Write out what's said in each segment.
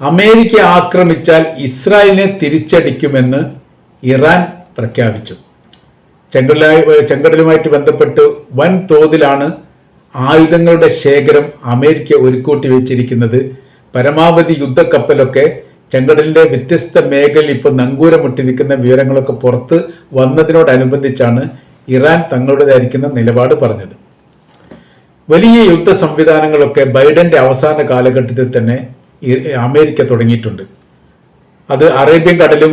America ആക്രമിച്ചാൽ ഇസ്രായേലിനെ തിരിച്ചടിക്കുമെന്ന് Iran പ്രഖ്യാപിച്ചു. ചെങ്കടലായി ചെങ്കടലുമായിട്ട് ബന്ധപ്പെട്ട് വൻ തോതിലാണ് ആയുധങ്ങളുടെ ശേഖരം അമേരിക്ക ഒരുക്കൂട്ടി വെച്ചിരിക്കുന്നത്. പരമാവധി യുദ്ധക്കപ്പലൊക്കെ ചെങ്കടലിന്റെ വ്യത്യസ്ത മേഖലയിൽ ഇപ്പോൾ നങ്കൂരമിട്ടിരിക്കുന്ന വിവരങ്ങളൊക്കെ പുറത്ത് വന്നതിനോടനുബന്ധിച്ചാണ് ഇറാൻ തങ്ങളുടേതായിരിക്കുന്ന നിലപാട് പറഞ്ഞത്. വലിയ യുദ്ധ സംവിധാനങ്ങളൊക്കെ ബൈഡന്റെ അവസാന കാലഘട്ടത്തിൽ തന്നെ അമേരിക്ക തുടങ്ങിയിട്ടുണ്ട്. അത് അറേബ്യൻ കടലും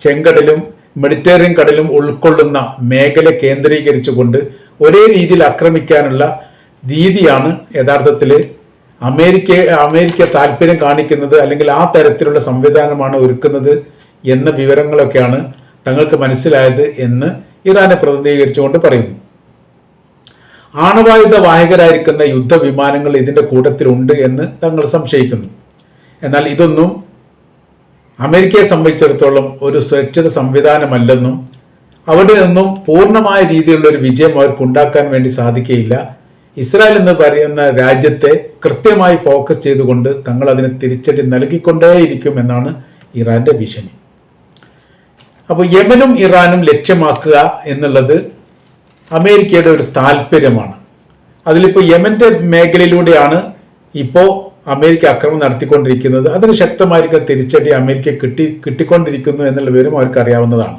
ചെങ്കടലും മെഡിറ്ററേനിയൻ കടലും ഉൾക്കൊള്ളുന്ന മേഖല കേന്ദ്രീകരിച്ചുകൊണ്ട് ഒരേ രീതിയിൽ ആക്രമിക്കാനുള്ള രീതിയാണ് യഥാർത്ഥത്തിൽ അമേരിക്ക അമേരിക്ക താല്പര്യം കാണിക്കുന്നത് അല്ലെങ്കിൽ ആ തരത്തിലുള്ള സംവിധാനമാണ് ഒരുക്കുന്നത് എന്ന വിവരങ്ങളൊക്കെയാണ് തങ്ങൾക്ക് മനസ്സിലായത് എന്ന് ഇറാനെ പ്രതിനിധീകരിച്ചുകൊണ്ട് പറയുന്നു. ആണവായുധ വാഹകരായിരിക്കുന്ന യുദ്ധവിമാനങ്ങൾ ഇതിന്റെ കൂട്ടത്തിലുണ്ട് എന്ന് തങ്ങൾ സംശയിക്കുന്നു. എന്നാൽ ഇതൊന്നും അമേരിക്കയെ സംബന്ധിച്ചിടത്തോളം ഒരു സുരക്ഷിത സംവിധാനമല്ലെന്നും അവിടെ നിന്നും പൂർണമായ രീതിയിലുള്ള ഒരു വിജയം അവർക്ക് ഉണ്ടാക്കാൻ വേണ്ടി സാധിക്കുകയില്ല. ഇസ്രായേൽ എന്ന് പറയുന്ന രാജ്യത്തെ കൃത്യമായി ഫോക്കസ് ചെയ്തുകൊണ്ട് തങ്ങൾ അതിന് തിരിച്ചടി നൽകിക്കൊണ്ടേയിരിക്കും എന്നാണ് ഇറാന്റെ ഭീഷണി. അപ്പോൾ യമനും ഇറാനും ലക്ഷ്യമാക്കുക എന്നുള്ളത് അമേരിക്കയുടെ ഒരു താല്പര്യമാണ് അതിലിപ്പോൾ യമന്റെ മേഖലയിലൂടെയാണ് ഇപ്പോൾ അമേരിക്ക ആക്രമണം നടത്തിക്കൊണ്ടിരിക്കുന്നത് അതിന് ശക്തമായിരിക്കും തിരിച്ചടി അമേരിക്ക കിട്ടി കിട്ടിക്കൊണ്ടിരിക്കുന്നു എന്നുള്ള വിവരം അവർക്ക് അറിയാവുന്നതാണ്.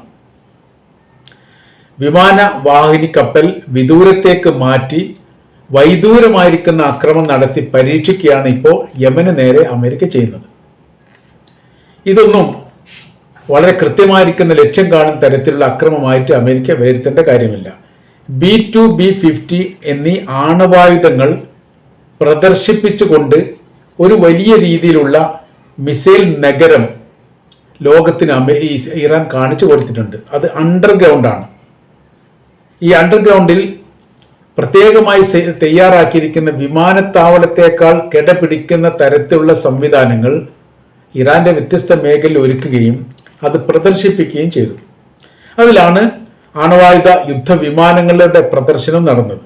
വിമാന വാഹിനി കപ്പൽ വിദൂരത്തേക്ക് മാറ്റി വൈദൂരമായിരിക്കുന്ന ആക്രമണം നടത്തി പരീക്ഷിക്കുകയാണ് ഇപ്പോൾ യമന് നേരെ അമേരിക്ക ചെയ്യുന്നത്. ഇതൊന്നും വളരെ കൃത്യമായിരിക്കുന്ന ലക്ഷ്യം കാണുന്ന തരത്തിലുള്ള അക്രമമായിട്ട് അമേരിക്ക വിലയിരുത്തേണ്ട കാര്യമില്ല. ബി ടു ബി ഫിഫ്റ്റി എന്നീ ആണവായുധങ്ങൾ പ്രദർശിപ്പിച്ചുകൊണ്ട് ഒരു വലിയ രീതിയിലുള്ള മിസൈൽ നഗരം ലോകത്തിന് ഇറാൻ കാണിച്ചു കൊടുത്തിട്ടുണ്ട്. അത് അണ്ടർഗ്രൗണ്ടാണ് ഈ അണ്ടർഗ്രൗണ്ടിൽ പ്രത്യേകമായി തയ്യാറാക്കിയിരിക്കുന്ന വിമാനത്താവളത്തേക്കാൾ കിടപിടിക്കുന്ന തരത്തിലുള്ള സംവിധാനങ്ങൾ ഇറാന്റെ വ്യത്യസ്ത മേഖലയിൽ ഒരുക്കുകയും അത് പ്രദർശിപ്പിക്കുകയും ചെയ്തു. അതിലാണ് ആണവായുധ യുദ്ധവിമാനങ്ങളുടെ പ്രദർശനം നടന്നത്.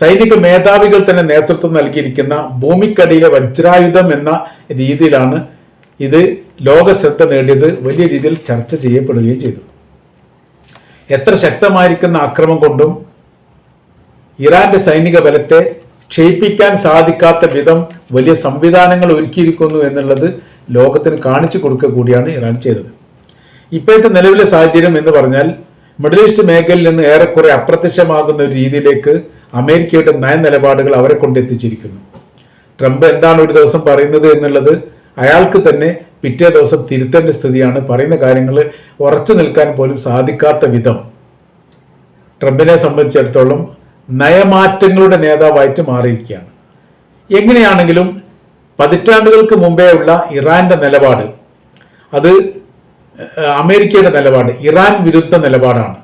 സൈനിക മേധാവികൾ തന്നെ നേതൃത്വം നൽകിയിരിക്കുന്ന ഭൂമിക്കടിയിലെ വജ്രായുധം എന്ന രീതിയിലാണ് ഇത് ലോക ശ്രദ്ധ നേടിയത്. വലിയ രീതിയിൽ ചർച്ച ചെയ്യപ്പെടുകയും ചെയ്തു. എത്ര ശക്തമായിരിക്കുന്ന ആക്രമം കൊണ്ടും ഇറാന്റെ സൈനിക ബലത്തെ ക്ഷയിപ്പിക്കാൻ സാധിക്കാത്ത വിധം വലിയ സംവിധാനങ്ങൾ ഒരുക്കിയിരിക്കുന്നു എന്നുള്ളത് ലോകത്തിന് കാണിച്ചു കൊടുക്കുക കൂടിയാണ് ഇറാൻ ചെയ്തത്. ഇപ്പോഴത്തെ നിലവിലെ സാഹചര്യം എന്ന് പറഞ്ഞാൽ മിഡിൽ ഈസ്റ്റ് മേഖലയിൽ നിന്ന് ഏറെക്കുറെ അപ്രത്യക്ഷമാകുന്ന ഒരു രീതിയിലേക്ക് അമേരിക്കയുടെ നയനിലപാടുകൾ അവരെ കൊണ്ടെത്തിച്ചിരിക്കുന്നു. ട്രംപ് എന്താണ് ഒരു ദിവസം പറയുന്നത് എന്നുള്ളത് അയാൾക്ക് തന്നെ പിറ്റേ ദിവസം തിരുത്തേണ്ട സ്ഥിതിയാണ്. പറയുന്ന കാര്യങ്ങൾ ഉറച്ചു നിൽക്കാൻ പോലും സാധിക്കാത്ത വിധം. ട്രംപിനെ സംബന്ധിച്ചിടത്തോളം നയമാറ്റങ്ങളുടെ നേതാവായിട്ട് മാറിയിരിക്കുകയാണ്. എങ്ങനെയാണെങ്കിലും പതിറ്റാണ്ടുകൾക്ക് മുമ്പേ ഉള്ള ഇറാന്റെ നിലപാട് അത് അമേരിക്കയുടെ നിലപാട് ഇറാൻ വിരുദ്ധ നിലപാടാണ്.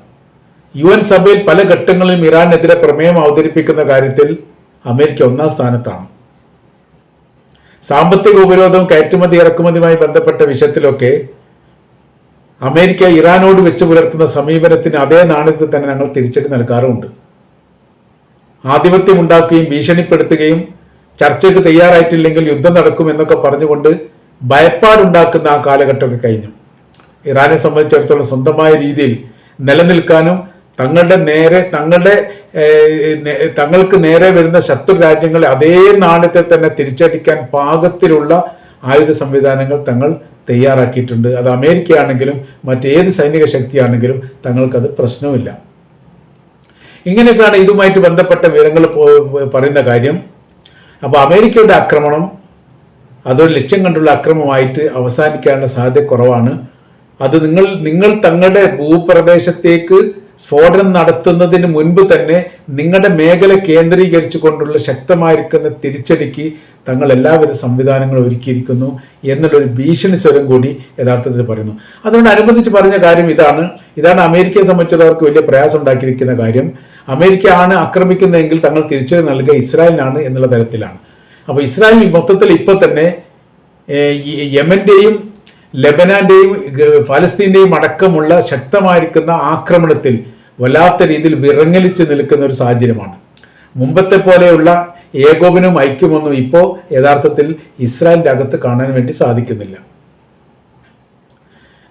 യു എൻ സഭയിൽ പല ഘട്ടങ്ങളിലും ഇറാനെതിരെ പ്രമേയം അവതരിപ്പിക്കുന്ന കാര്യത്തിൽ അമേരിക്ക ഒന്നാം സ്ഥാനത്താണ്. സാമ്പത്തിക ഉപരോധം കയറ്റുമതി ഇറക്കുമതിയുമായി ബന്ധപ്പെട്ട വിഷയത്തിലൊക്കെ അമേരിക്ക ഇറാനോട് വെച്ച് പുലർത്തുന്ന സമീപനത്തിന് അതേ നാണയത്തിൽ തന്നെ ഞങ്ങൾ തിരിച്ചടി നൽകാറുമുണ്ട്. ആധിപത്യം ഉണ്ടാക്കുകയും ഭീഷണിപ്പെടുത്തുകയും ചർച്ചയ്ക്ക് തയ്യാറായിട്ടില്ലെങ്കിൽ യുദ്ധം നടക്കും എന്നൊക്കെ പറഞ്ഞുകൊണ്ട് ഭയപ്പാടുണ്ടാക്കുന്ന ആ കാലഘട്ടമൊക്കെ കഴിഞ്ഞു. ഇറാനെ സംബന്ധിച്ചിടത്തോളം സ്വന്തമായ രീതിയിൽ നിലനിൽക്കാനും തങ്ങളുടെ നേരെ തങ്ങളുടെ തങ്ങൾക്ക് നേരെ വരുന്ന ശത്രു രാജ്യങ്ങളെ അതേ നാണയത്തെ തന്നെ തിരിച്ചടിക്കാൻ പാകത്തിലുള്ള ആയുധ സംവിധാനങ്ങൾ തങ്ങൾ തയ്യാറാക്കിയിട്ടുണ്ട്. അത് അമേരിക്കയാണെങ്കിലും മറ്റേത് സൈനിക ശക്തിയാണെങ്കിലും തങ്ങൾക്കത് പ്രശ്നമില്ല ഇങ്ങനെയൊക്കെയാണ് ഇതുമായിട്ട് ബന്ധപ്പെട്ട വിവരങ്ങൾ പറയുന്ന കാര്യം. അപ്പോൾ അമേരിക്കയുടെ ആക്രമണം അതൊരു ലക്ഷ്യം കണ്ടുള്ള അക്രമമായിട്ട് അവസാനിക്കാനുള്ള സാധ്യത കുറവാണ്. അത് നിങ്ങൾ നിങ്ങൾ തങ്ങളുടെ ഭൂപ്രദേശത്തേക്ക് സ്ഫോടനം നടത്തുന്നതിന് മുൻപ് തന്നെ നിങ്ങളുടെ മേഖല കേന്ദ്രീകരിച്ചു കൊണ്ടുള്ള ശക്തമായിരിക്കുന്ന തിരിച്ചടിക്ക് തങ്ങൾ എല്ലാവിധ സംവിധാനങ്ങളും ഒരുക്കിയിരിക്കുന്നു എന്നുള്ളൊരു ഭീഷണി സ്വരം കൂടി യഥാർത്ഥത്തിൽ പറയുന്നു. അതുകൊണ്ടനുബന്ധിച്ച് പറഞ്ഞ കാര്യം ഇതാണ്. ഇതാണ് അമേരിക്കയെ സംബന്ധിച്ചിടത്തോർക്ക് വലിയ പ്രയാസം ഉണ്ടാക്കിയിരിക്കുന്ന കാര്യം. അമേരിക്ക ആണ് ആക്രമിക്കുന്നതെങ്കിൽ തങ്ങൾ തിരിച്ചടി നൽകുക ഇസ്രായേലിനാണ് എന്നുള്ള തരത്തിലാണ്. അപ്പോൾ ഇസ്രായേൽ മൊത്തത്തിൽ ഇപ്പോൾ തന്നെ യമന്റെയും ലബനാന്റെയും ഫലസ്തീന്റെയും അടക്കമുള്ള ശക്തമായിരിക്കുന്ന ആക്രമണത്തിൽ വല്ലാത്ത രീതിയിൽ വിറങ്ങലിച്ച് നിൽക്കുന്ന ഒരു സാഹചര്യമാണ്. മുമ്പത്തെ പോലെയുള്ള ഏകോപനവും ഐക്യമൊന്നും ഇപ്പോൾ യഥാർത്ഥത്തിൽ ഇസ്രായേലിന്റെ അകത്ത് കാണാൻ വേണ്ടി സാധിക്കുന്നില്ല.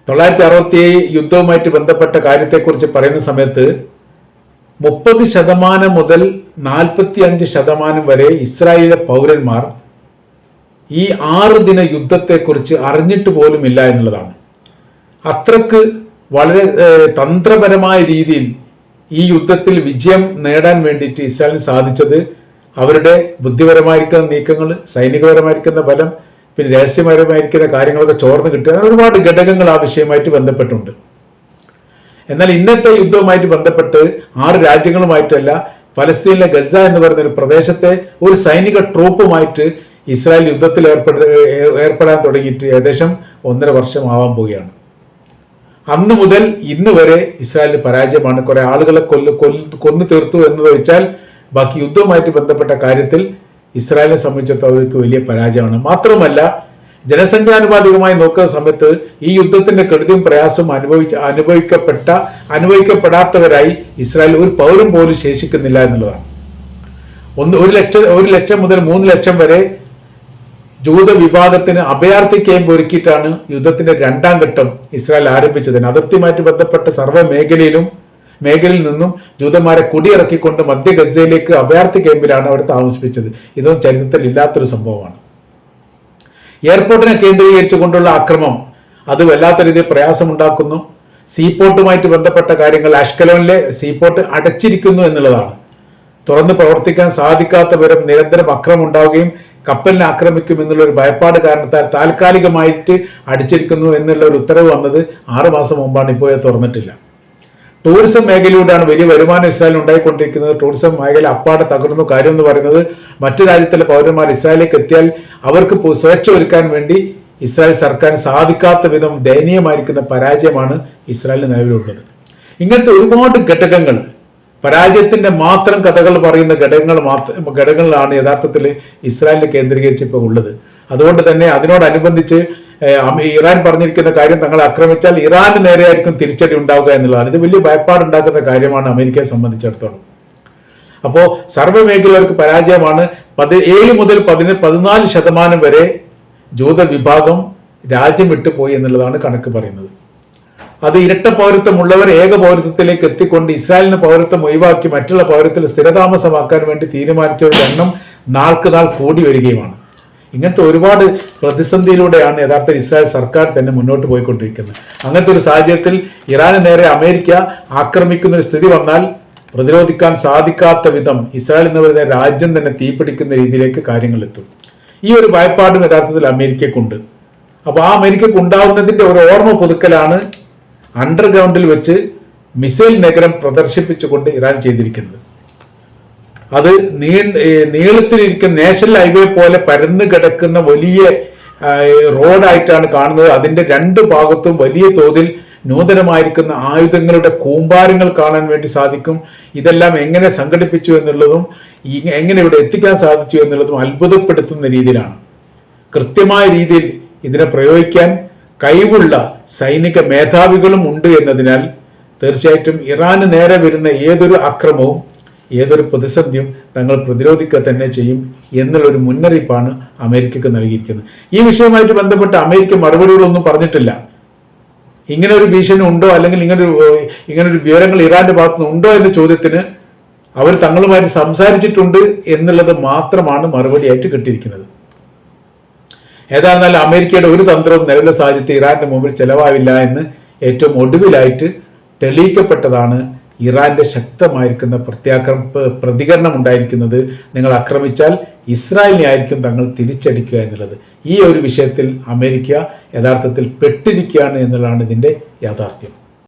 തൊള്ളായിരത്തി അറുപത്തി യുദ്ധവുമായിട്ട് ബന്ധപ്പെട്ട കാര്യത്തെക്കുറിച്ച് പറയുന്ന സമയത്ത് മുപ്പത് ശതമാനം മുതൽ നാൽപ്പത്തി അഞ്ച് ശതമാനം വരെ ഇസ്രായേലിലെ പൗരന്മാർ ഈ ആറ് ദിന യുദ്ധത്തെക്കുറിച്ച് അറിഞ്ഞിട്ട് പോലുമില്ല എന്നുള്ളതാണ്. അത്രയ്ക്ക് വളരെ തന്ത്രപരമായ രീതിയിൽ ഈ യുദ്ധത്തിൽ വിജയം നേടാൻ വേണ്ടിയിട്ട് ഇസ്രായേലിന് സാധിച്ചത് അവരുടെ ബുദ്ധിപരമായിരിക്കുന്ന നീക്കങ്ങൾ സൈനികപരമായിരിക്കുന്ന ഫലം പിന്നെ രഹസ്യപരമായിരിക്കുന്ന കാര്യങ്ങളൊക്കെ ചോർന്ന് കിട്ടുക അങ്ങനെ ഒരുപാട് ഘടകങ്ങൾ ആ വിഷയമായിട്ട് ബന്ധപ്പെട്ടുണ്ട്. എന്നാൽ ഇന്നത്തെ യുദ്ധവുമായിട്ട് ബന്ധപ്പെട്ട് ആറ് രാജ്യങ്ങളുമായിട്ടല്ല ഫലസ്തീനിലെ ഗസ എന്ന് പറയുന്ന ഒരു പ്രദേശത്തെ ഒരു സൈനിക ട്രൂപ്പുമായിട്ട് ഇസ്രായേൽ യുദ്ധത്തിൽ ഏർപ്പെട ഏർപ്പെടാൻ തുടങ്ങിയിട്ട് ഏകദേശം ഒന്നര വർഷം ആവാൻ പോവുകയാണ്. അന്ന് മുതൽ ഇന്ന് വരെ ഇസ്രായേലിന് പരാജയമാണ്. കുറെ ആളുകളെ കൊല്ല് കൊല്ല് കൊന്നു തീർത്തു എന്ന് വെച്ചാൽ ബാക്കി യുദ്ധവുമായിട്ട് ബന്ധപ്പെട്ട കാര്യത്തിൽ ഇസ്രായേലിനെ സംബന്ധിച്ചിടത്തോളം വലിയ പരാജയമാണ്. മാത്രമല്ല ജനസംഖ്യാനുപാതികമായി നോക്കുന്ന സമയത്ത് ഈ യുദ്ധത്തിന്റെ കെടുതിയും പ്രയാസവും അനുഭവിച്ച അനുഭവിക്കപ്പെട്ട അനുഭവിക്കപ്പെടാത്തവരായി ഇസ്രായേൽ ഒരു പൗരം പോലും ശേഷിക്കുന്നില്ല എന്നുള്ളതാണ്. ഒന്ന് ഒരു ലക്ഷം ഒരു ലക്ഷം മുതൽ മൂന്ന് ലക്ഷം വരെ ജൂത വിഭാഗത്തിന് അഭയാർത്ഥി ക്യാമ്പ് ഒരുക്കിയിട്ടാണ് യുദ്ധത്തിന്റെ രണ്ടാം ഘട്ടം ഇസ്രായേൽ ആരംഭിച്ചത് അതിർത്തിയുമായിട്ട് ബന്ധപ്പെട്ട സർവ മേഖലയിലും മേഖലയിൽ നിന്നും ജൂതന്മാരെ കുടിയിറക്കിക്കൊണ്ട് മധ്യ ഗസയിലേക്ക് അഭയാർത്ഥി ക്യാമ്പിലാണ് അവർ താമസിപ്പിച്ചത്. ഇതൊന്നും ചരിത്രത്തിൽ ഇല്ലാത്തൊരു സംഭവമാണ്. എയർപോർട്ടിനെ കേന്ദ്രീകരിച്ചുകൊണ്ടുള്ള ആക്രമം അത് വല്ലാത്ത രീതിയിൽ പ്രയാസമുണ്ടാക്കുന്നു. സീപോർട്ടുമായിട്ട് ബന്ധപ്പെട്ട കാര്യങ്ങൾ അഷ്കലോണിലെ സീപോർട്ട് അടച്ചിരിക്കുന്നു എന്നുള്ളതാണ്. തുറന്ന് പ്രവർത്തിക്കാൻ സാധിക്കാത്ത വിധം നിരന്തരം അക്രമം ഉണ്ടാവുകയും കപ്പലിനെ ആക്രമിക്കും എന്നുള്ള ഒരു ഭയപ്പാട് കാരണത്താൽ താൽക്കാലികമായിട്ട് അടിച്ചിരിക്കുന്നു എന്നുള്ള ഒരു ഉത്തരവ് വന്നത് ആറ് മാസം മുമ്പാണ്. ഇപ്പോൾ തുറന്നിട്ടില്ല. ടൂറിസം മേഖലയിലൂടെയാണ് വലിയ വരുമാനം ഇസ്രായേലിൽ ഉണ്ടായിക്കൊണ്ടിരിക്കുന്നത്. ടൂറിസം മേഖല അപ്പാടെ തകർന്നു. കാര്യം എന്ന് പറയുന്നത് മറ്റു രാജ്യത്തിലെ പൗരന്മാർ ഇസ്രായേലിലേക്ക് എത്തിയാൽ അവർക്ക് സ്വേച്ഛ ഒരുക്കാൻ വേണ്ടി ഇസ്രായേൽ സർക്കാർ സാധിക്കാത്ത വിധം ദയനീയമായിരിക്കുന്ന പരാജയമാണ് ഇസ്രായേലിന് നിലവിലുള്ളത്. ഇങ്ങനത്തെ ഒരുപാട് ഘടകങ്ങൾ പരാജയത്തിന്റെ മാത്രം കഥകൾ പറയുന്ന ഘടകങ്ങൾ മാത്രം ഘടകങ്ങളാണ് യഥാർത്ഥത്തിൽ ഇസ്രായേലിനെ കേന്ദ്രീകരിച്ച് ഉള്ളത്. അതുകൊണ്ട് തന്നെ അതിനോടനുബന്ധിച്ച് ഇറാൻ പറഞ്ഞിരിക്കുന്ന കാര്യം തങ്ങളെ ആക്രമിച്ചാൽ ഇറാന് നേരെയായിരിക്കും തിരിച്ചടി ഉണ്ടാവുക എന്നുള്ളതാണ്. ഇത് വലിയ ഭയപ്പാടുണ്ടാക്കുന്ന കാര്യമാണ് അമേരിക്കയെ സംബന്ധിച്ചിടത്തോളം. അപ്പോൾ സർവമേഖലകൾക്ക് പരാജയമാണ് പതി ഏഴ് മുതൽ പതിന പതിനാല് ശതമാനം വരെ ജൂത വിഭാഗം രാജ്യം വിട്ടുപോയി എന്നുള്ളതാണ് കണക്ക് പറയുന്നത്. അത് ഇരട്ട പൗരത്വമുള്ളവർ ഏക പൗരത്വത്തിലേക്ക് എത്തിക്കൊണ്ട് ഇസ്രായേലിന് പൗരത്വം ഒഴിവാക്കി മറ്റുള്ള പൗരത്തിൽ സ്ഥിരതാമസമാക്കാൻ വേണ്ടി തീരുമാനിച്ചവരുടെ എണ്ണം നാൾക്ക് നാൾ കൂടി വരികയുമാണ്. ഇങ്ങനത്തെ ഒരുപാട് പ്രതിസന്ധിയിലൂടെയാണ് യഥാർത്ഥ ഇസ്രായേൽ സർക്കാർ തന്നെ മുന്നോട്ട് പോയിക്കൊണ്ടിരിക്കുന്നത്. അങ്ങനത്തെ ഒരു സാഹചര്യത്തിൽ ഇറാന് നേരെ അമേരിക്ക ആക്രമിക്കുന്ന ഒരു സ്ഥിതി വന്നാൽ പ്രതിരോധിക്കാൻ സാധിക്കാത്ത വിധം ഇസ്രായേൽ എന്ന് രാജ്യം തന്നെ തീപിടിക്കുന്ന രീതിയിലേക്ക് കാര്യങ്ങൾ എത്തും. ഈ ഒരു ഭയപ്പാടും യഥാർത്ഥത്തിൽ അമേരിക്കക്കുണ്ട് അപ്പോൾ ആ അമേരിക്കക്ക് ഉണ്ടാവുന്നതിന്റെ ഒരു ഓർമ്മ പുതുക്കലാണ് അണ്ടർഗ്രൗണ്ടിൽ വെച്ച് മിസൈൽ നഗരം പ്രദർശിപ്പിച്ചുകൊണ്ട് ഇറാൻ ചെയ്തിരിക്കുന്നത്. അത് നീ നീളത്തിലിരിക്കുന്ന നാഷണൽ ഹൈവേ പോലെ പരന്നു കിടക്കുന്ന വലിയ റോഡായിട്ടാണ് കാണുന്നത്. അതിന്റെ രണ്ട് ഭാഗത്തും വലിയ തോതിൽ നൂതനമായിരിക്കുന്ന ആയുധങ്ങളുടെ കൂമ്പാരങ്ങൾ കാണാൻ വേണ്ടി സാധിക്കും. ഇതെല്ലാം എങ്ങനെ സംഘടിപ്പിച്ചു എന്നുള്ളതും എങ്ങനെ ഇവിടെ എത്തിക്കാൻ സാധിച്ചു എന്നുള്ളതും അത്ഭുതപ്പെടുത്തുന്ന രീതിയിലാണ്. കൃത്യമായ രീതിയിൽ ഇതിനെ പ്രയോഗിക്കാൻ കഴിവുള്ള സൈനിക മേധാവികളും ഉണ്ട് എന്നതിനാൽ തീർച്ചയായിട്ടും ഇറാന് നേരെ വരുന്ന ഏതൊരു അക്രമവും ഏതൊരു പ്രതിസന്ധിയും തങ്ങൾ പ്രതിരോധിക്കുക തന്നെ ചെയ്യും എന്നുള്ളൊരു മുന്നറിയിപ്പാണ് അമേരിക്കക്ക് നൽകിയിരിക്കുന്നത്. ഈ വിഷയവുമായിട്ട് ബന്ധപ്പെട്ട് അമേരിക്ക മറുപടികളൊന്നും പറഞ്ഞിട്ടില്ല. ഇങ്ങനെ ഒരു ഭീഷണി ഉണ്ടോ? അല്ലെങ്കിൽ ഇങ്ങനൊരു ഇങ്ങനൊരു വിവരങ്ങൾ ഇറാന്റെ ഭാഗത്തുനിന്ന് ഉണ്ടോ എന്ന ചോദ്യത്തിന് അവർ തങ്ങളുമായിട്ട് സംസാരിച്ചിട്ടുണ്ട് എന്നുള്ളത് മാത്രമാണ് മറുപടിയായിട്ട് കിട്ടിയിരിക്കുന്നത്. ഏതായിരുന്നാലും അമേരിക്കയുടെ ഒരു തന്ത്രവും നിലവിലെ സാഹചര്യത്തിൽ ഇറാന്റെ മുമ്പിൽ ചെലവാവില്ല എന്ന് ഏറ്റവും ഒടുവിലായിട്ട് തെളിയിക്കപ്പെട്ടതാണ് ഇറാന്റെ ശക്തമായിരിക്കുന്ന പ്രത്യാക്രമ പ്രതികരണം ഉണ്ടായിരിക്കുന്നത് നിങ്ങൾ ആക്രമിച്ചാൽ ഇസ്രായേലിനെ ആയിരിക്കും തങ്ങൾ തിരിച്ചടിക്കുക എന്നുള്ളത്. ഈ ഒരു വിഷയത്തിൽ അമേരിക്ക യഥാർത്ഥത്തിൽ പെട്ടിരിക്കുകയാണ് എന്നുള്ളതാണ് ഇതിന്റെ യാഥാർത്ഥ്യം.